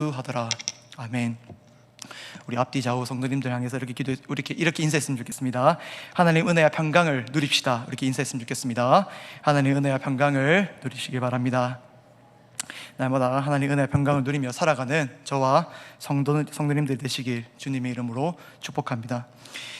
하더라. 아멘. 우리 앞뒤 좌우 성도님들 향해서 이렇게 기도 이렇게 이렇게 인사했으면 좋겠습니다. 하나님 은혜와 평강을 누립시다. 이렇게 인사했으면 좋겠습니다. 하나님 은혜와 평강을 누리시길 바랍니다. 날마다 하나님 은혜와 평강을 누리며 살아가는 저와 성도 성도님들 되시길 주님의 이름으로 축복합니다.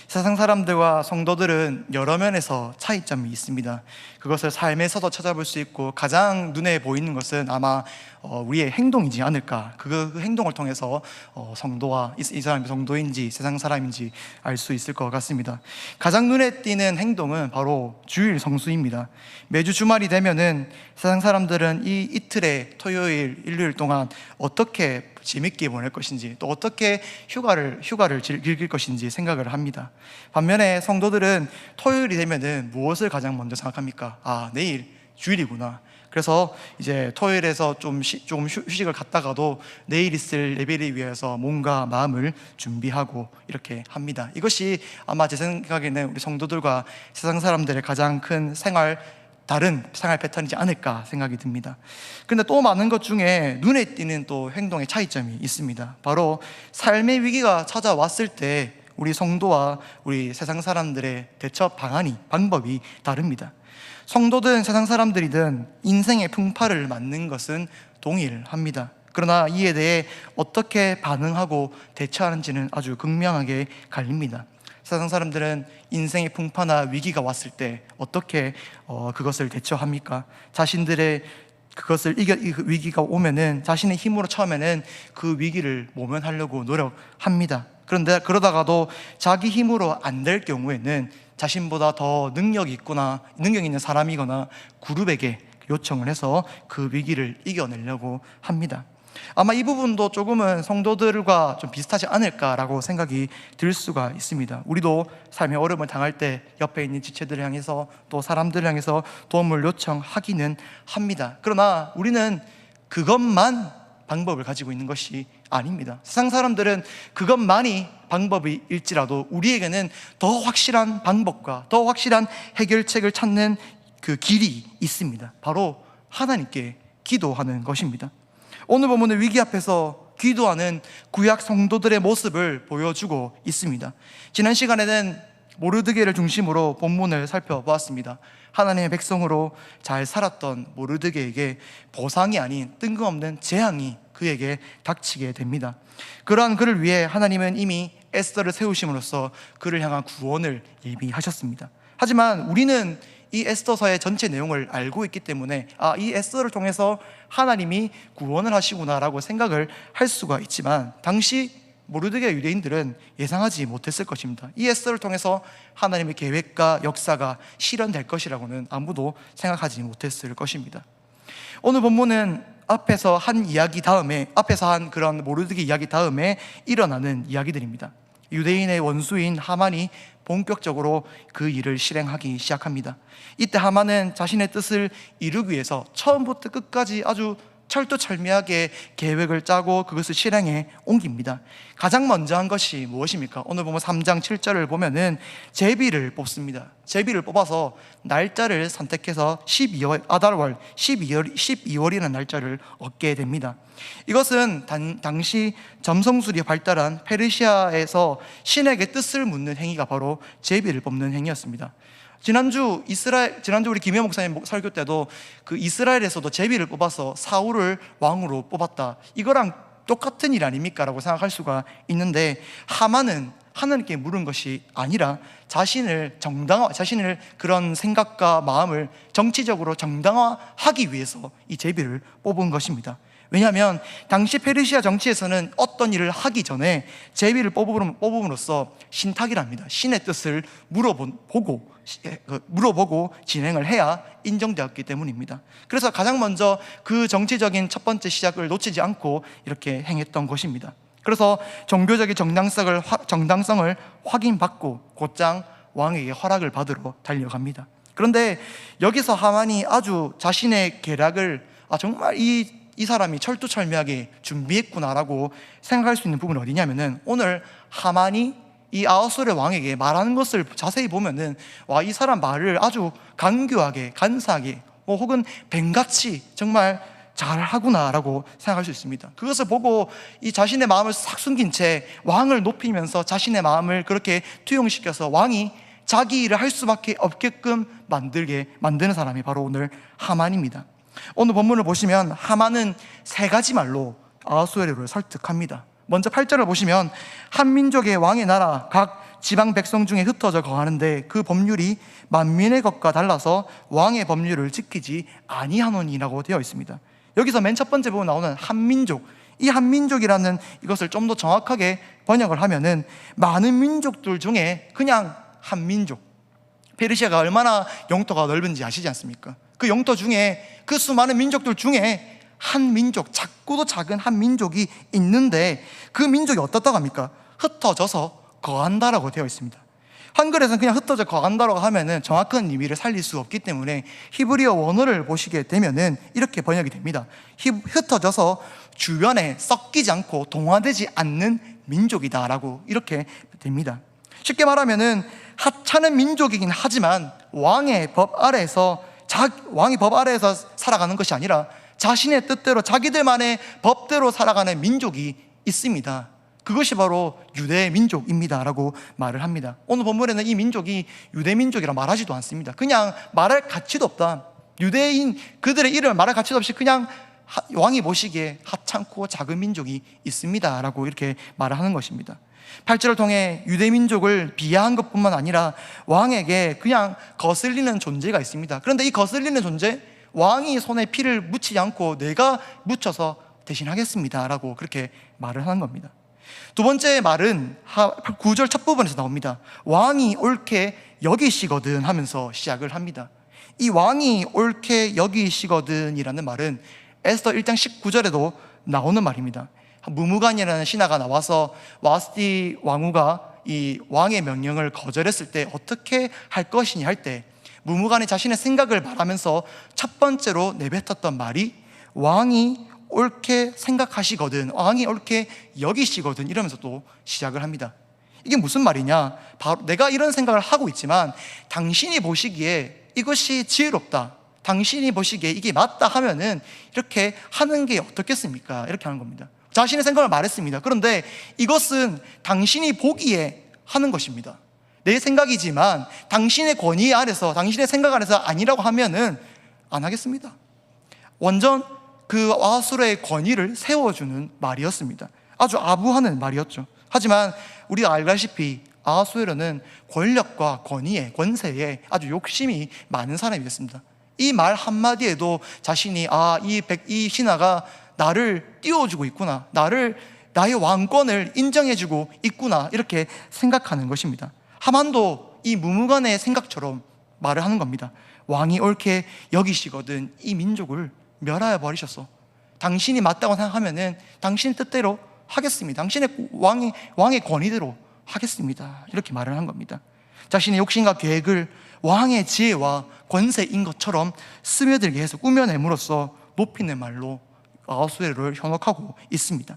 세상 사람들과 성도들은 여러 면에서 차이점이 있습니다. 그것을 삶에서도 찾아볼 수 있고 가장 눈에 보이는 것은 아마 어, 우리의 행동이지 않을까. 그, 그 행동을 통해서 어, 성도와 이, 이 사람이 성도인지 세상 사람인지 알 수 있을 것 같습니다. 가장 눈에 띄는 행동은 바로 주일 성수입니다. 매주 주말이 되면은 세상 사람들은 이 이틀의 토요일, 일요일 동안 어떻게 재밌게 보낼 것인지 또 어떻게 휴가를 휴가를 즐길 것인지 생각을 합니다. 반면에 성도들은 토요일이 되면은 무엇을 가장 먼저 생각합니까? 아 내일 주일이구나. 그래서 이제 토요일에서 좀, 쉬, 좀 휴, 휴식을 갖다가도 내일 있을 예배를 위해서 몸과 마음을 준비하고 이렇게 합니다. 이것이 아마 제 생각에는 우리 성도들과 세상 사람들의 가장 큰 생활 다른 생활 패턴이지 않을까 생각이 듭니다. 그런데 또 많은 것 중에 눈에 띄는 또 행동의 차이점이 있습니다. 바로 삶의 위기가 찾아왔을 때 우리 성도와 우리 세상 사람들의 대처 방안이 방법이 다릅니다. 성도든 세상 사람들이든 인생의 풍파를 맞는 것은 동일합니다. 그러나 이에 대해 어떻게 반응하고 대처하는지는 아주 극명하게 갈립니다. 세상 사람들은 인생의 풍파나 위기가 왔을 때 어떻게 어, 그것을 대처합니까? 자신들의 그것을 이겨 이 위기가 오면은 자신의 힘으로 처음에는 그 위기를 모면하려고 노력합니다. 그런데 그러다가도 자기 힘으로 안 될 경우에는 자신보다 더 능력이 있거나 능력 있는 사람이거나 그룹에게 요청을 해서 그 위기를 이겨내려고 합니다. 아마 이 부분도 조금은 성도들과 좀 비슷하지 않을까라고 생각이 들 수가 있습니다. 우리도 삶의 어려움을 당할 때 옆에 있는 지체들을 향해서 또 사람들을 향해서 도움을 요청하기는 합니다. 그러나 우리는 그것만 방법을 가지고 있는 것이 아닙니다. 세상 사람들은 그것만이 방법일지라도 우리에게는 더 확실한 방법과 더 확실한 해결책을 찾는 그 길이 있습니다. 바로 하나님께 기도하는 것입니다. 오늘 본문의 위기 앞에서 기도하는 구약 성도들의 모습을 보여주고 있습니다. 지난 시간에는 모르드게를 중심으로 본문을 살펴보았습니다. 하나님의 백성으로 잘 살았던 모르드게에게 보상이 아닌 뜬금없는 재앙이 그에게 닥치게 됩니다. 그러한 그를 위해 하나님은 이미 에스더를 세우심으로써 그를 향한 구원을 예비하셨습니다. 하지만 우리는 이 에스더서의 전체 내용을 알고 있기 때문에 아, 이 에스더를 통해서 하나님이 구원을 하시구나라고 생각을 할 수가 있지만 당시 모르드게 유대인들은 예상하지 못했을 것입니다. 이 에스더를 통해서 하나님의 계획과 역사가 실현될 것이라고는 아무도 생각하지 못했을 것입니다. 오늘 본문은 앞에서 한 이야기 다음에 앞에서 한 그런 모르드게 이야기 다음에 일어나는 이야기들입니다. 유대인의 원수인 하만이 본격적으로 그 일을 실행하기 시작합니다. 이때 하만은 자신의 뜻을 이루기 위해서 처음부터 끝까지 아주 철두철미하게 계획을 짜고 그것을 실행해 옮깁니다. 가장 먼저 한 것이 무엇입니까? 오늘 보면 3장 7절을 보면은 제비를 뽑습니다. 제비를 뽑아서 날짜를 선택해서 12월 아달월 12월 12월이라는 날짜를 얻게 됩니다. 이것은 단, 당시 점성술이 발달한 페르시아에서 신에게 뜻을 묻는 행위가 바로 제비를 뽑는 행위였습니다. 지난주 이스라엘 지난주 우리 김혜 목사님 설교 때도 그 이스라엘에서도 제비를 뽑아서 사울을 왕으로 뽑았다. 이거랑 똑같은 일 아닙니까라고 생각할 수가 있는데 하만은 하나님께 물은 것이 아니라 자신을 정당화 자신을 그런 생각과 마음을 정치적으로 정당화하기 위해서 이 제비를 뽑은 것입니다. 왜냐하면 당시 페르시아 정치에서는 어떤 일을 하기 전에 제비를 뽑음으로써 신탁이랍니다. 신의 뜻을 물어보고 그 물어보고 진행을 해야 인정되었기 때문입니다. 그래서 가장 먼저 그 정치적인 첫 번째 시작을 놓치지 않고 이렇게 행했던 것입니다. 그래서 종교적인 정당성을 정당성을 확인받고 곧장 왕에게 허락을 받으러 달려갑니다. 그런데 여기서 하만이 아주 자신의 계략을 아 정말 이, 이 사람이 철두철미하게 준비했구나라고 생각할 수 있는 부분은 어디냐면은 오늘 하만이 이 아하솔의 왕에게 말하는 것을 자세히 보면은 와 이 사람 말을 아주 간교하게 간사하게 뭐 혹은 뱀같이 정말 잘하구나라고 생각할 수 있습니다. 그것을 보고 이 자신의 마음을 싹 숨긴 채 왕을 높이면서 자신의 마음을 그렇게 투영시켜서 왕이 자기 일을 할 수밖에 없게끔 만들게 만드는 사람이 바로 오늘 하만입니다. 오늘 본문을 보시면 하만은 세 가지 말로 아하수에로를 설득합니다. 먼저 8절을 보시면 한 민족의 왕의 나라 각 지방 백성 중에 흩어져 거하는데 그 법률이 만민의 것과 달라서 왕의 법률을 지키지 아니하노니라고 되어 있습니다. 여기서 맨 첫 번째 부분 나오는 한민족 이 한민족이라는 이것을 좀 더 정확하게 번역을 하면은 많은 민족들 중에 그냥 한민족 페르시아가 얼마나 영토가 넓은지 아시지 않습니까? 그 영토 중에 그 수많은 민족들 중에 한 민족, 작고도 작은 한 민족이 있는데 그 민족이 어떻다고 합니까? 흩어져서 거한다라고 되어 있습니다. 한글에서는 그냥 흩어져 거한다라고 하면은 정확한 의미를 살릴 수 없기 때문에 히브리어 원어를 보시게 되면은 이렇게 번역이 됩니다. 히- 흩어져서 주변에 섞이지 않고 동화되지 않는 민족이다라고 이렇게 됩니다. 쉽게 말하면은 하찮은 민족이긴 하지만 왕의 법 아래에서 자, 왕의 법 아래에서 살아가는 것이 아니라 자신의 뜻대로 자기들만의 법대로 살아가는 민족이 있습니다. 그것이 바로 유대 민족입니다라고 말을 합니다. 오늘 본문에는 이 민족이 유대 민족이라 말하지도 않습니다. 그냥 말할 가치도 없다. 유대인 그들의 이름을 말할 가치도 없이 그냥 하- 왕이 보시기에 하찮고 작은 민족이 있습니다라고 이렇게 말을 하는 것입니다. 8절을 통해 유대 민족을 비하한 것뿐만 아니라 왕에게 그냥 거슬리는 존재가 있습니다. 그런데 이 거슬리는 존재 왕이 손에 피를 묻히지 않고 내가 묻혀서 대신하겠습니다 라고 그렇게 말을 하는 겁니다. 두 번째 말은 9절 첫 부분에서 나옵니다. 왕이 옳게 여기시거든 하면서 시작을 합니다. 이 왕이 옳게 여기시거든이라는 말은 에스더 1장 19절에도 나오는 말입니다. 무무간이라는 신하가 나와서 와스티 왕후가 이 왕의 명령을 거절했을 때 어떻게 할 것이냐 할 때 무무간이 자신의 생각을 말하면서 첫 번째로 내뱉었던 말이 왕이 옳게 생각하시거든 왕이 옳게 여기시거든 이러면서 또 시작을 합니다. 이게 무슨 말이냐? 바로 내가 이런 생각을 하고 있지만 당신이 보시기에 이것이 지혜롭다 당신이 보시기에 이게 맞다 하면은 이렇게 하는 게 어떻겠습니까? 이렇게 하는 겁니다 자신의 생각을 말했습니다 그런데 이것은 당신이 보기에 하는 것입니다 내 생각이지만 당신의 권위 아래서 당신의 생각 아래서 아니라고 하면은 안 하겠습니다 완전 그 아수르의 권위를 세워주는 말이었습니다. 아주 아부하는 말이었죠. 하지만 우리가 알다시피 아하수에르는 권력과 권위에 권세에 아주 욕심이 많은 사람이었습니다. 이 말 한마디에도 자신이 아이 이 신하가 나를 띄워주고 있구나. 나를 나의 왕권을 인정해주고 있구나. 이렇게 생각하는 것입니다. 하만도 이 무무간의 생각처럼 말을 하는 겁니다. 왕이 옳게 여기시거든 이 민족을 멸하여 버리셨어. 당신이 맞다고 생각하면은 당신 뜻대로 하겠습니다. 당신의 왕의 왕의 권위대로 하겠습니다. 이렇게 말을 한 겁니다. 자신의 욕심과 계획을 왕의 지혜와 권세인 것처럼 스며들게 해서 꾸며냄으로써 높이는 말로 아하수에를 현혹하고 있습니다.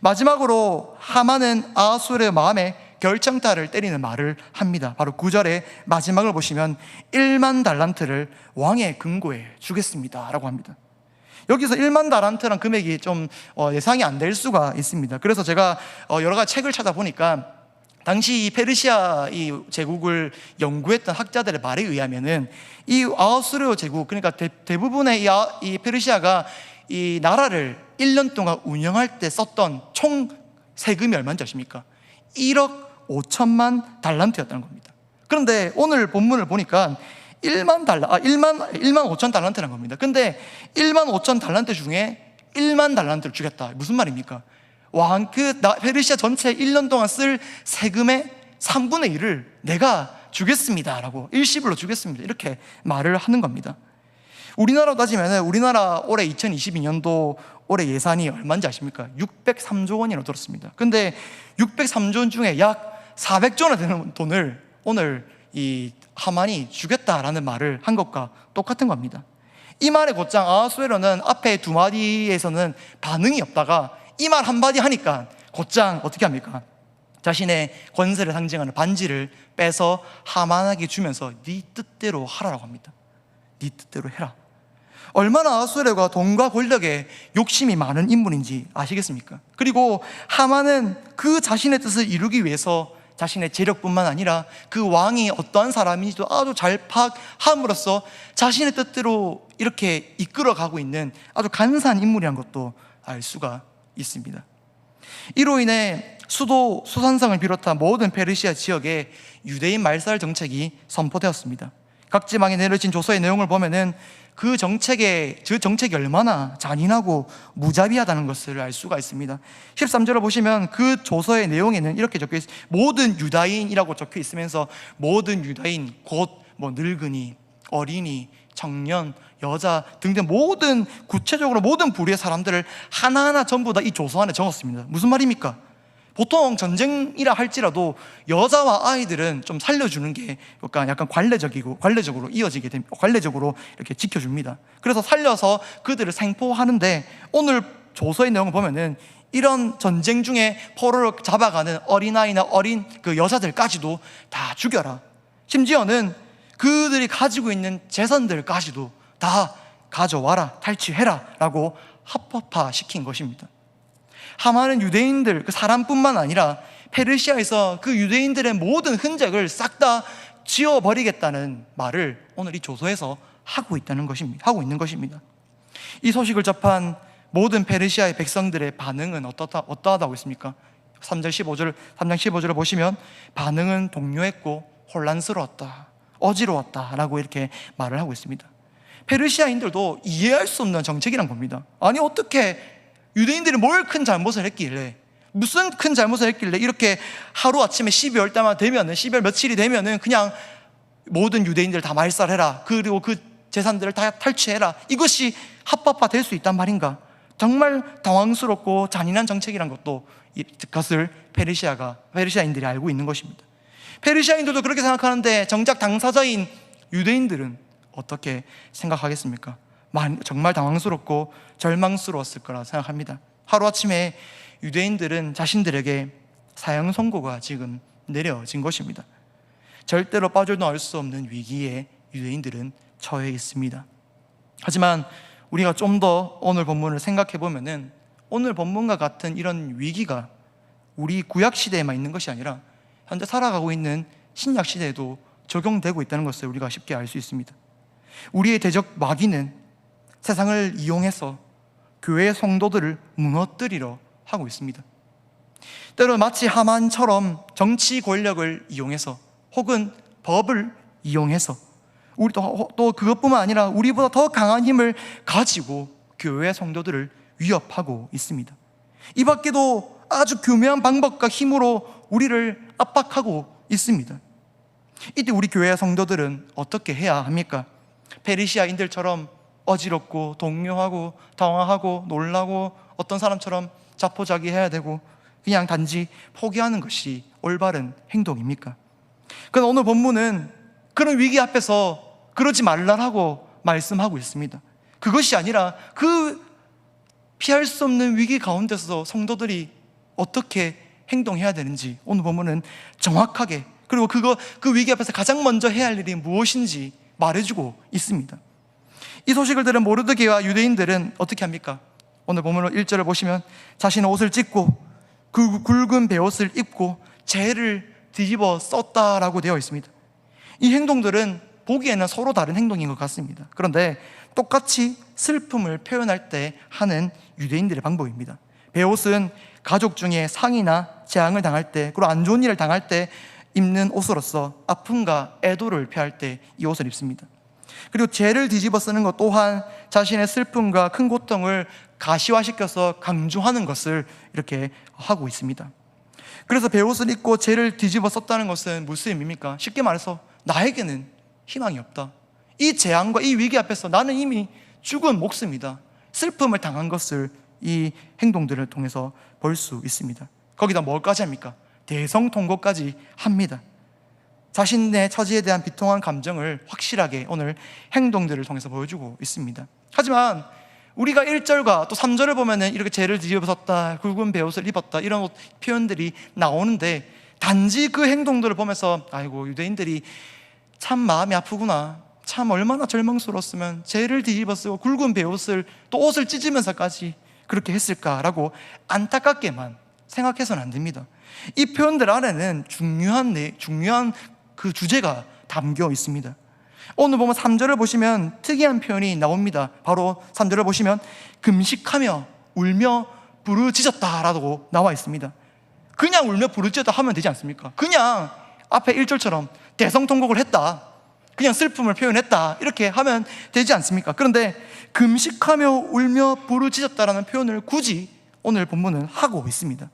마지막으로 하만은 아하수의 마음에 결정타를 때리는 말을 합니다. 바로 9절의 마지막을 보시면 1만 달란트를 왕의 금고에 주겠습니다. 라고 합니다. 여기서 1만 달란트란 금액이 좀 어, 예상이 안 될 수가 있습니다. 그래서 제가 어, 여러 가지 책을 찾아보니까 당시 이 페르시아 이 제국을 연구했던 학자들의 말에 의하면은 이 아하수르 제국 그러니까 대, 대부분의 이, 아, 이 페르시아가 이 나라를 1년 동안 운영할 때 썼던 총 세금이 얼마인지 아십니까? 1억 5천만 달란트였다는 겁니다. 그런데 오늘 본문을 보니까 1만 달러, 아, 1만, 1만 5천 달란트라는 겁니다. 근데 1만 5천 달란트 중에 1만 달란트를 주겠다. 무슨 말입니까? 왕, 그, 나, 페르시아 전체 1년 동안 쓸 세금의 3분의 1을 내가 주겠습니다. 라고 일시불로 주겠습니다. 이렇게 말을 하는 겁니다. 우리나라로 따지면 우리나라 올해 2022년도 올해 예산이 얼마인지 아십니까? 603조 원이라고 들었습니다. 근데 603조 원 중에 약 400조 원 되는 돈을 오늘 이 하만이 주겠다라는 말을 한 것과 똑같은 겁니다. 이 말에 곧장 아하수에로는 앞에 두 마디에서는 반응이 없다가 이 말 한마디 하니까 곧장 어떻게 합니까? 자신의 권세를 상징하는 반지를 빼서 하만에게 주면서 네 뜻대로 하라고 합니다. 네 뜻대로 해라. 얼마나 아수레가 돈과 권력에 욕심이 많은 인물인지 아시겠습니까? 그리고 하만은 그 자신의 뜻을 이루기 위해서 자신의 재력뿐만 아니라 그 왕이 어떠한 사람인지도 아주 잘 파악함으로써 자신의 뜻대로 이렇게 이끌어가고 있는 아주 간사한 인물이란 것도 알 수가 있습니다. 이로 인해 수도 수산성을 비롯한 모든 페르시아 지역에 유대인 말살 정책이 선포되었습니다. 각 지방에 내려진 조서의 내용을 보면은 그 정책의 그 정책이 얼마나 잔인하고 무자비하다는 것을 알 수가 있습니다. 13절을 보시면 그 조서의 내용에는 이렇게 적혀 있 모든 유다인이라고 적혀 있으면서 모든 유다인 곧 뭐 늙은이, 어린이, 청년, 여자 등등 모든 구체적으로 모든 부류의 사람들을 하나하나 전부 다 이 조서 안에 적었습니다. 무슨 말입니까? 보통 전쟁이라 할지라도 여자와 아이들은 좀 살려주는 게 약간 약간 관례적이고 관례적으로 이어지게 됩니다. 관례적으로 이렇게 지켜줍니다. 그래서 살려서 그들을 생포하는데 오늘 조서의 내용을 보면은 이런 전쟁 중에 포로를 잡아가는 어린아이나 어린 그 여자들까지도 다 죽여라. 심지어는 그들이 가지고 있는 재산들까지도 다 가져와라, 탈취해라 라고 합법화 시킨 것입니다. 하만은 유대인들, 그 사람뿐만 아니라 페르시아에서 그 유대인들의 모든 흔적을 싹 다 지워버리겠다는 말을 오늘 이 조서에서 하고 있다는 것입니다. 하고 있는 것입니다. 이 소식을 접한 모든 페르시아의 백성들의 반응은 어떠하, 어떠하다고 있습니까? 3절 15절, 3장 15절을 보시면 반응은 동요했고 혼란스러웠다. 어지러웠다 라고 이렇게 말을 하고 있습니다. 페르시아인들도 이해할 수 없는 정책이란 겁니다. 아니 어떻게 유대인들이 뭘 큰 잘못을 했길래 무슨 큰 잘못을 했길래 이렇게 하루 아침에 12월 때만 되면은 12월 며칠이 되면은 그냥 모든 유대인들 다 말살해라. 그리고 그 재산들을 다 탈취해라. 이것이 합법화 될 수 있단 말인가? 정말 당황스럽고 잔인한 정책이란 것도 그것을 페르시아가 페르시아인들이 알고 있는 것입니다. 페르시아인들도 그렇게 생각하는데 정작 당사자인 유대인들은 어떻게 생각하겠습니까? 정말 당황스럽고 절망스러웠을 거라 생각합니다. 하루아침에 유대인들은 자신들에게 사형 선고가 지금 내려진 것입니다. 절대로 빠져나올 수 없는 위기에 유대인들은 처해 있습니다. 하지만 우리가 좀 더 오늘 본문을 생각해 보면은 오늘 본문과 같은 이런 위기가 우리 구약 시대에만 있는 것이 아니라 현재 살아가고 있는 신약 시대에도 적용되고 있다는 것을 우리가 쉽게 알 수 있습니다. 우리의 대적 마귀는 세상을 이용해서 교회 성도들을 무너뜨리려 하고 있습니다. 때로 마치 하만처럼 정치 권력을 이용해서 혹은 법을 이용해서 우리 또, 또 그것뿐만 아니라 우리보다 더 강한 힘을 가지고 교회 성도들을 위협하고 있습니다. 이 밖에도 아주 교묘한 방법과 힘으로 우리를 압박하고 있습니다. 이때 우리 교회 성도들은 어떻게 해야 합니까? 페르시아인들처럼 어지럽고 동요하고 당황하고 놀라고 어떤 사람처럼 자포자기 해야 되고 그냥 단지 포기하는 것이 올바른 행동입니까? 그러나 오늘 본문은 그런 위기 앞에서 그러지 말라라고 말씀하고 있습니다. 그것이 아니라 그 피할 수 없는 위기 가운데서 성도들이 어떻게 행동해야 되는지 오늘 본문은 정확하게 그리고 그거 그 위기 앞에서 가장 먼저 해야 할 일이 무엇인지 말해주고 있습니다. 이 소식을 들은 모르드게와 유대인들은 어떻게 합니까? 오늘 본문 1절을 보시면 자신의 옷을 찢고 그 굵은 베옷을 입고 재를 뒤집어 썼다라고 되어 있습니다. 이 행동들은 보기에는 서로 다른 행동인 것 같습니다. 그런데 똑같이 슬픔을 표현할 때 하는 유대인들의 방법입니다. 베옷은 가족 중에 상이나 재앙을 당할 때, 그리고 안 좋은 일을 당할 때 입는 옷으로서 아픔과 애도를 표할 때 이 옷을 입습니다. 그리고 죄를 뒤집어 쓰는 것 또한 자신의 슬픔과 큰 고통을 가시화시켜서 강조하는 것을 이렇게 하고 있습니다. 그래서 베옷을 입고 죄를 뒤집어 썼다는 것은 무슨 의미입니까? 쉽게 말해서 나에게는 희망이 없다. 이 재앙과 이 위기 앞에서 나는 이미 죽은 목숨이다. 슬픔을 당한 것을 이 행동들을 통해서 볼 수 있습니다. 거기다 뭘까지 합니까? 대성통곡까지 합니다. 자신의 처지에 대한 비통한 감정을 확실하게 오늘 행동들을 통해서 보여주고 있습니다. 하지만 우리가 1절과 또 3절을 보면은 이렇게 죄를 뒤집어섰다, 굵은 베옷을 입었다, 이런 표현들이 나오는데 단지 그 행동들을 보면서 아이고, 유대인들이 참 마음이 아프구나. 참 얼마나 절망스러웠으면 죄를 뒤집어 쓰고 굵은 베옷을 또 옷을 찢으면서까지 그렇게 했을까라고 안타깝게만 생각해서는 안 됩니다. 이 표현들 안에는 중요한 내, 중요한 그 주제가 담겨 있습니다. 오늘 보면 3절을 보시면 특이한 표현이 나옵니다. 바로 3절을 보시면 금식하며 울며 부르짖었다라고 나와 있습니다. 그냥 울며 부르짖었다 하면 되지 않습니까? 그냥 앞에 1절처럼 대성통곡을 했다. 그냥 슬픔을 표현했다. 이렇게 하면 되지 않습니까? 그런데 금식하며 울며 부르짖었다라는 표현을 굳이 오늘 본문은 하고 있습니다.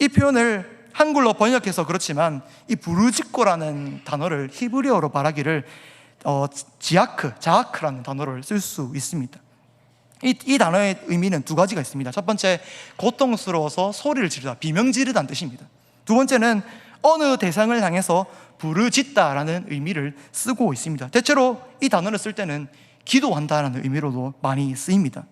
이 표현을 한글로 번역해서 그렇지만 이 부르짖고라는 단어를 히브리어로 말하기를 어, 지아크, 자아크라는 단어를 쓸 수 있습니다. 이, 이 단어의 의미는 두 가지가 있습니다. 첫 번째, 고통스러워서 소리를 지르다, 비명 지르다는 뜻입니다. 두 번째는 어느 대상을 향해서 부르짖다라는 의미를 쓰고 있습니다. 대체로 이 단어를 쓸 때는 기도한다라는 의미로도 많이 쓰입니다.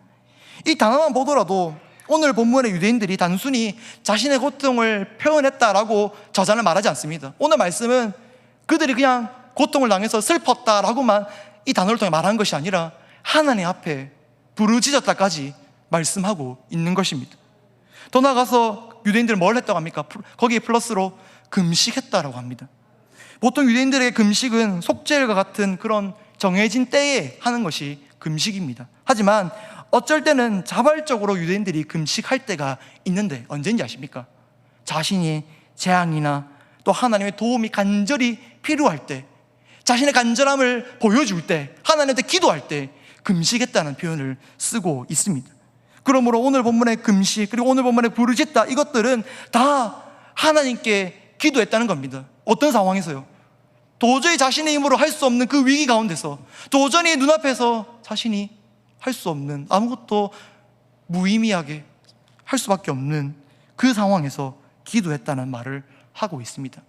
이 단어만 보더라도 오늘 본문의 유대인들이 단순히 자신의 고통을 표현했다라고 저자는 말하지 않습니다. 오늘 말씀은 그들이 그냥 고통을 당해서 슬펐다라고만 이 단어를 통해 말하는 것이 아니라 하나님 앞에 부르짖었다까지 말씀하고 있는 것입니다. 더 나아가서 유대인들은 뭘 했다고 합니까? 거기에 플러스로 금식했다라고 합니다. 보통 유대인들의 금식은 속죄일과 같은 그런 정해진 때에 하는 것이 금식입니다. 하지만 어쩔 때는 자발적으로 유대인들이 금식할 때가 있는데 언제인지 아십니까? 자신이 재앙이나 또 하나님의 도움이 간절히 필요할 때, 자신의 간절함을 보여줄 때, 하나님한테 기도할 때 금식했다는 표현을 쓰고 있습니다. 그러므로 오늘 본문의 금식 그리고 오늘 본문의 부르짖다 이것들은 다 하나님께 기도했다는 겁니다. 어떤 상황에서요? 도저히 자신의 힘으로 할 수 없는 그 위기 가운데서 도저히 눈앞에서 자신이 할 수 없는 아무것도 무의미하게 할 수밖에 없는 그 상황에서 기도했다는 말을 하고 있습니다.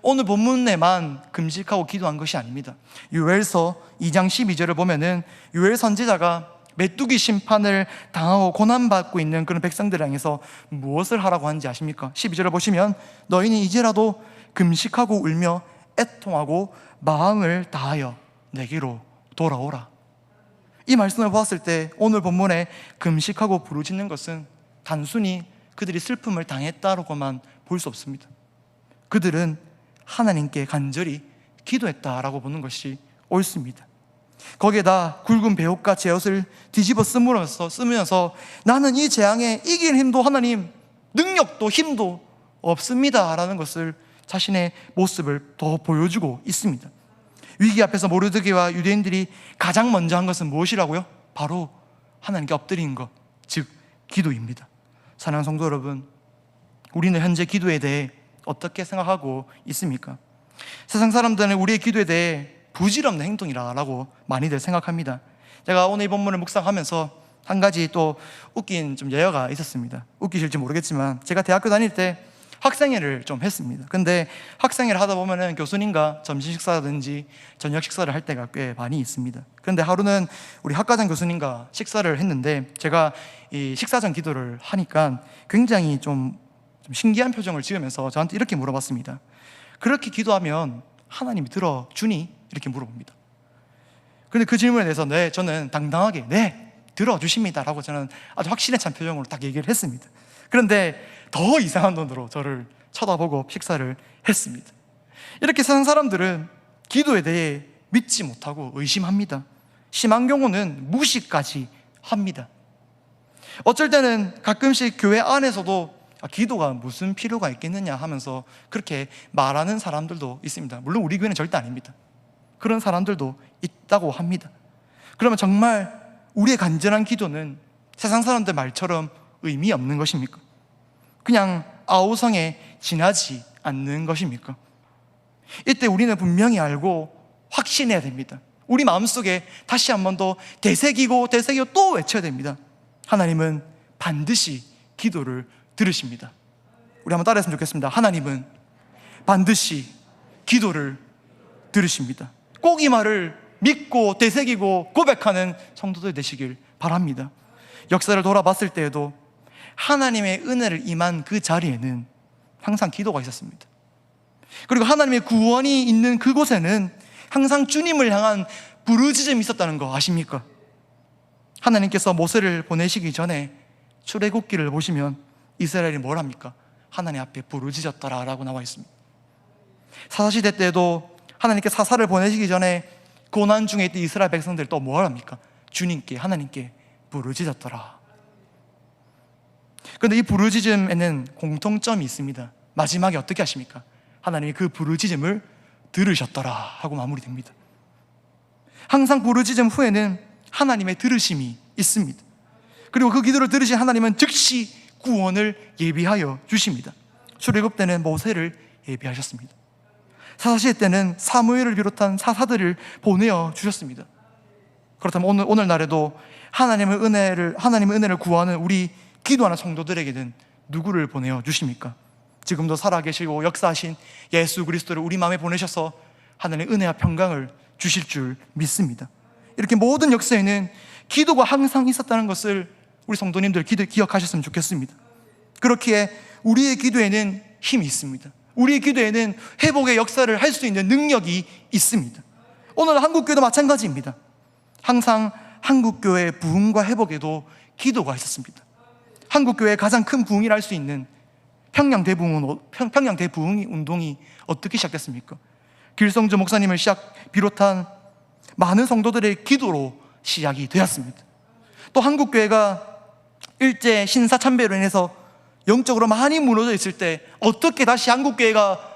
오늘 본문에만 금식하고 기도한 것이 아닙니다. 유엘서 2장 12절을 보면은 유엘 선지자가 메뚜기 심판을 당하고 고난받고 있는 그런 백성들 향해서 무엇을 하라고 하는지 아십니까? 12절을 보시면 너희는 이제라도 금식하고 울며 애통하고 마음을 다하여 내게로 돌아오라. 이 말씀을 보았을 때 오늘 본문에 금식하고 부르짖는 것은 단순히 그들이 슬픔을 당했다라고만 볼 수 없습니다. 그들은 하나님께 간절히 기도했다라고 보는 것이 옳습니다. 거기에다 굵은 배옷과 제옷을 뒤집어 쓰면서, 쓰면서 나는 이 재앙에 이길 힘도 하나님 능력도 힘도 없습니다 라는 것을 자신의 모습을 더 보여주고 있습니다. 위기 앞에서 모르드기와 유대인들이 가장 먼저 한 것은 무엇이라고요? 바로 하나님께 엎드린 것, 즉 기도입니다. 사랑하는 성도 여러분, 우리는 현재 기도에 대해 어떻게 생각하고 있습니까? 세상 사람들은 우리의 기도에 대해 부질없는 행동이라고 많이들 생각합니다. 제가 오늘 이 본문을 묵상하면서 한 가지 또 웃긴 좀 예화가 있었습니다. 웃기실지 모르겠지만 제가 대학교 다닐 때 학생회를 좀 했습니다. 근데 학생회를 하다 보면은 교수님과 점심 식사라든지 저녁 식사를 할 때가 꽤 많이 있습니다. 그런데 하루는 우리 학과장 교수님과 식사를 했는데 제가 이 식사 전 기도를 하니까 굉장히 좀, 좀 신기한 표정을 지으면서 저한테 이렇게 물어봤습니다. 그렇게 기도하면 하나님이 들어주니? 이렇게 물어봅니다. 근데 그 질문에 대해서 네, 저는 당당하게 네, 들어주십니다라고 저는 아주 확신에 찬 표정으로 딱 얘기를 했습니다. 그런데 더 이상한 눈으로 저를 쳐다보고 식사를 했습니다. 이렇게 세상 사람들은 기도에 대해 믿지 못하고 의심합니다. 심한 경우는 무시까지 합니다. 어쩔 때는 가끔씩 교회 안에서도 아, 기도가 무슨 필요가 있겠느냐 하면서 그렇게 말하는 사람들도 있습니다. 물론 우리 교회는 절대 아닙니다. 그런 사람들도 있다고 합니다. 그러면 정말 우리의 간절한 기도는 세상 사람들 말처럼 의미 없는 것입니까? 그냥 아우성에 지나지 않는 것입니까? 이때 우리는 분명히 알고 확신해야 됩니다. 우리 마음속에 다시 한 번 더 되새기고 되새기고 또 외쳐야 됩니다. 하나님은 반드시 기도를 들으십니다. 우리 한번 따라했으면 좋겠습니다. 하나님은 반드시 기도를 들으십니다. 꼭 이 말을 믿고 되새기고 고백하는 성도들 되시길 바랍니다. 역사를 돌아봤을 때에도 하나님의 은혜를 임한 그 자리에는 항상 기도가 있었습니다. 그리고 하나님의 구원이 있는 그곳에는 항상 주님을 향한 부르짖음이 있었다는 거 아십니까? 하나님께서 모세를 보내시기 전에 출애굽기를 보시면 이스라엘이 뭘 합니까? 하나님 앞에 부르짖었더라라고 나와 있습니다. 사사 시대 때도 하나님께 사사를 보내시기 전에 고난 중에 있던 이스라엘 백성들 또뭘 합니까? 주님께 하나님께 부르짖었더라. 그런데 이 부르짖음에는 공통점이 있습니다. 마지막에 어떻게 하십니까? 하나님이 그 부르짖음을 들으셨더라 하고 마무리됩니다. 항상 부르짖음 후에는 하나님의 들으심이 있습니다. 그리고 그 기도를 들으신 하나님은 즉시 구원을 예비하여 주십니다. 출애굽 때는 모세를 예비하셨습니다. 사사시대 때는 사무엘을 비롯한 사사들을 보내어 주셨습니다. 그렇다면 오늘 오늘날에도 하나님의 은혜를 하나님의 은혜를 구하는 우리 기도하는 성도들에게는 누구를 보내어 주십니까? 지금도 살아계시고 역사하신 예수 그리스도를 우리 마음에 보내셔서 하나님의 은혜와 평강을 주실 줄 믿습니다. 이렇게 모든 역사에는 기도가 항상 있었다는 것을 우리 성도님들 기도, 기억하셨으면 좋겠습니다. 그렇기에 우리의 기도에는 힘이 있습니다. 우리의 기도에는 회복의 역사를 할 수 있는 능력이 있습니다. 오늘 한국교회도 마찬가지입니다. 항상 한국교회 부흥과 회복에도 기도가 있었습니다. 한국교회의 가장 큰 부흥이라 할수 있는 평양 대부흥은 평- 평양 대부흥 운동이 어떻게 시작됐습니까? 길성주 목사님을 시작 비롯한 많은 성도들의 기도로 시작이 되었습니다. 또 한국교회가 일제 신사 참배로 인해서 영적으로 많이 무너져 있을 때 어떻게 다시 한국교회가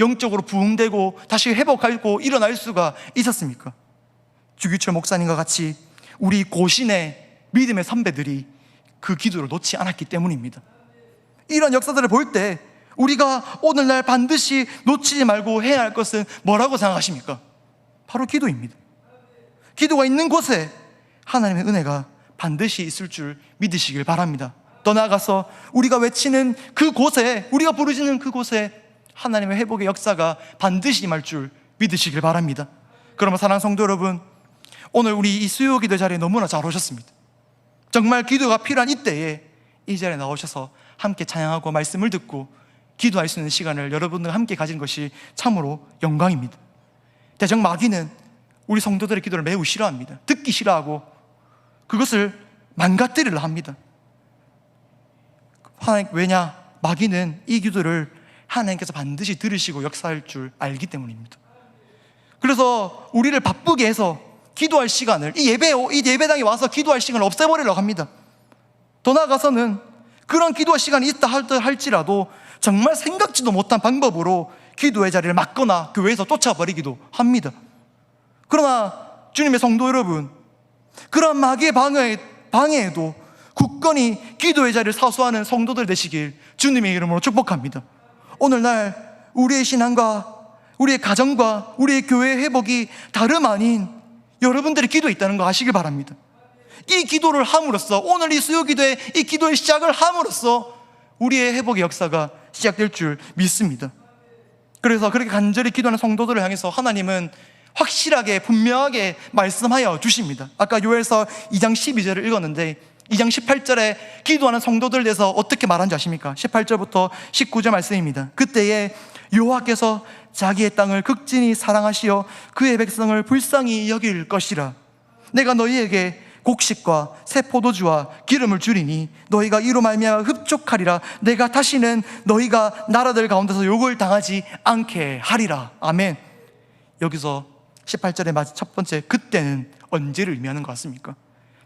영적으로 부흥되고 다시 회복하고 일어날 수가 있었습니까? 주기철 목사님과 같이 우리 고신의 믿음의 선배들이 그 기도를 놓지 않았기 때문입니다. 이런 역사들을 볼 때 우리가 오늘날 반드시 놓치지 말고 해야 할 것은 뭐라고 생각하십니까? 바로 기도입니다. 기도가 있는 곳에 하나님의 은혜가 반드시 있을 줄 믿으시길 바랍니다. 더 나아가서 우리가 외치는 그 곳에, 우리가 부르짖는 그 곳에 하나님의 회복의 역사가 반드시 임할 줄 믿으시길 바랍니다. 그러면 사랑 성도 여러분, 오늘 우리 이 수요 기도 자리에 너무나 잘 오셨습니다. 정말 기도가 필요한 이때에 이 자리에 나오셔서 함께 찬양하고 말씀을 듣고 기도할 수 있는 시간을 여러분들과 함께 가진 것이 참으로 영광입니다. 대적 마귀는 우리 성도들의 기도를 매우 싫어합니다. 듣기 싫어하고 그것을 망가뜨리려 합니다. 왜냐? 마귀는 이 기도를 하나님께서 반드시 들으시고 역사할 줄 알기 때문입니다. 그래서 우리를 바쁘게 해서 기도할 시간을 이 예배 이 예배당에 와서 기도할 시간을 없애버리려고 합니다. 더 나아가서는 그런 기도할 시간이 있다 할- 할지라도 정말 생각지도 못한 방법으로 기도의 자리를 막거나 교회에서 쫓아버리기도 합니다. 그러나 주님의 성도 여러분, 그런 마귀의 방해, 방해에도 굳건히 기도의 자리를 사수하는 성도들 되시길 주님의 이름으로 축복합니다. 오늘날 우리의 신앙과 우리의 가정과 우리의 교회의 회복이 다름 아닌 여러분들의 기도에 있다는 거 아시길 바랍니다. 이 기도를 함으로써 오늘 이 수요 기도의 이 기도의 시작을 함으로써 우리의 회복의 역사가 시작될 줄 믿습니다. 그래서 그렇게 간절히 기도하는 성도들을 향해서 하나님은 확실하게 분명하게 말씀하여 주십니다. 아까 요엘서 2장 12절을 읽었는데 2장 18절에 기도하는 성도들 대해서 어떻게 말한지 아십니까? 18절부터 19절 말씀입니다. 그때에 여호와께서 자기의 땅을 극진히 사랑하시어 그의 백성을 불쌍히 여길 것이라. 내가 너희에게 곡식과 새 포도주와 기름을 주리니 너희가 이로 말미암아 흡족하리라 내가 다시는 너희가 나라들 가운데서 욕을 당하지 않게 하리라 아멘 여기서 18절의 첫 번째 그때는 언제를 의미하는 것 같습니까?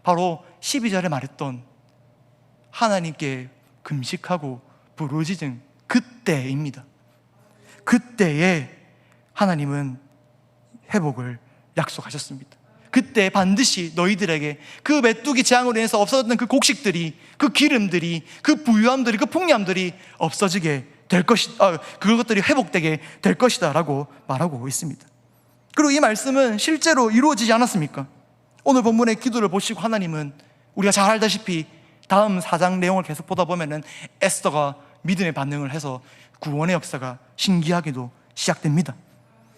바로 12절에 말했던 하나님께 금식하고 부르짖은 그때입니다 그때에 하나님은 회복을 약속하셨습니다 그때 반드시 너희들에게 그 메뚜기 재앙으로 인해서 없어졌던 그 곡식들이 그 기름들이 그 부유함들이 그 풍요함들이 없어지게 될 것이 아, 그것들이 회복되게 될 것이다라고 말하고 있습니다. 그리고 이 말씀은 실제로 이루어지지 않았습니까? 오늘 본문의 기도를 보시고 하나님은 우리가 잘 알다시피 다음 사장 내용을 계속 보다 보면은 에스더가 믿음의 반응을 해서 구원의 역사가 신기하게도 시작됩니다.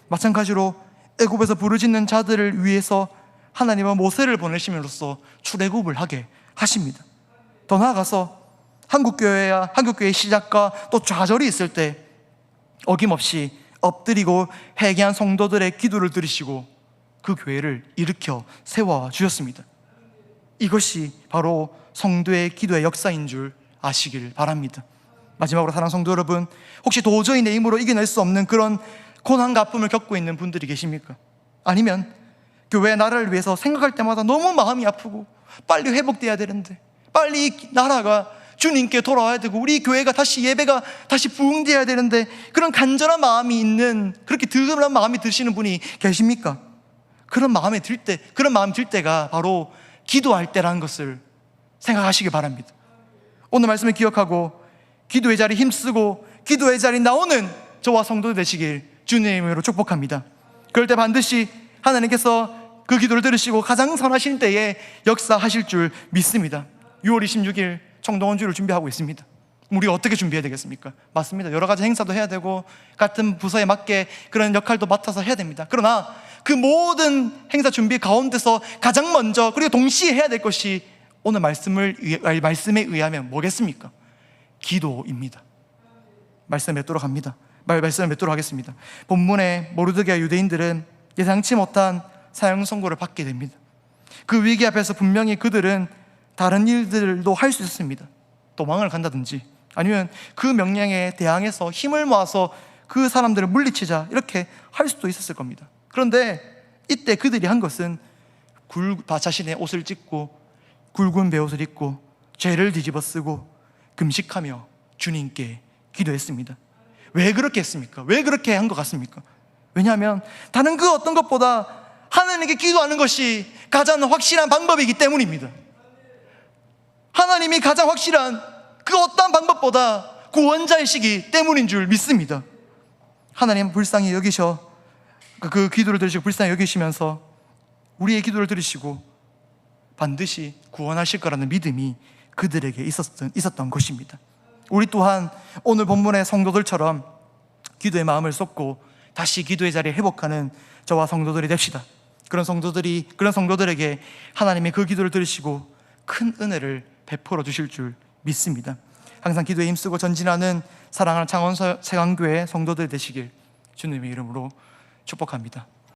마찬가지로 애굽에서 부르짖는 자들을 위해서 하나님은 모세를 보내심으로써 출애굽을 하게 하십니다. 더 나아가서 한국 교회야 한국 교회의 시작과 또 좌절이 있을 때 어김없이 엎드리고 회개한 성도들의 기도를 들으시고 그 교회를 일으켜 세워 주셨습니다. 이것이 바로 성도의 기도의 역사인 줄 아시길 바랍니다. 마지막으로 사랑 성도 여러분, 혹시 도저히 내 힘으로 이겨낼 수 없는 그런 고난과 아픔을 겪고 있는 분들이 계십니까? 아니면 교회 나라를 위해서 생각할 때마다 너무 마음이 아프고 빨리 회복돼야 되는데 빨리 이 나라가 주님께 돌아와야 되고 우리 교회가 다시 예배가 다시 부흥돼야 되는데 그런 간절한 마음이 있는 그렇게 드그한 마음이 드시는 분이 계십니까? 그런 마음에 들 때, 그런 마음 들 때가 바로 기도할 때라는 것을 생각하시기 바랍니다. 오늘 말씀을 기억하고 기도의 자리 힘쓰고 기도의 자리 나오는 저와 성도 되시길 주님의 이름으로 축복합니다. 그럴 때 반드시 하나님께서 그 기도를 들으시고 가장 선하신 때에 역사하실 줄 믿습니다. 6월 26일 청동원 주를 준비하고 있습니다. 우리 어떻게 준비해야 되겠습니까? 맞습니다. 여러 가지 행사도 해야 되고 같은 부서에 맞게 그런 역할도 맡아서 해야 됩니다. 그러나 그 모든 행사 준비 가운데서 가장 먼저 그리고 동시에 해야 될 것이 오늘 말씀을 말씀에 의하면 뭐겠습니까? 기도입니다. 말씀 맺도록 합니다. 말 말씀을 맺도록 하겠습니다. 본문에 모르드게와 유대인들은 예상치 못한 사형 선고를 받게 됩니다. 그 위기 앞에서 분명히 그들은 다른 일들도 할 수 있습니다. 도망을 간다든지 아니면 그 명령에 대항해서 힘을 모아서 그 사람들을 물리치자 이렇게 할 수도 있었을 겁니다. 그런데 이때 그들이 한 것은 굴, 자신의 옷을 찢고 굵은 베옷을 입고 죄를 뒤집어 쓰고 금식하며 주님께 기도했습니다. 왜 그렇게 했습니까? 왜 그렇게 한 것 같습니까? 왜냐하면 다른 그 어떤 것보다 하나님께 기도하는 것이 가장 확실한 방법이기 때문입니다. 하나님이 가장 확실한 그 어떠한 방법보다 구원자이시기 때문인 줄 믿습니다. 하나님 불쌍히 여기셔 그, 그 기도를 들으시고 불쌍히 여기시면서 우리의 기도를 들으시고 반드시 구원하실 거라는 믿음이 그들에게 있었던, 있었던 것입니다. 우리 또한 오늘 본문의 성도들처럼 기도의 마음을 쏟고 다시 기도의 자리에 회복하는 저와 성도들이 됩시다. 그런 성도들이 그런 성도들에게 하나님의 그 기도를 들으시고 큰 은혜를 베풀어 주실 줄 믿습니다. 항상 기도에 힘쓰고 전진하는 사랑하는 창원 세강교회 성도들 되시길 주님의 이름으로 축복합니다.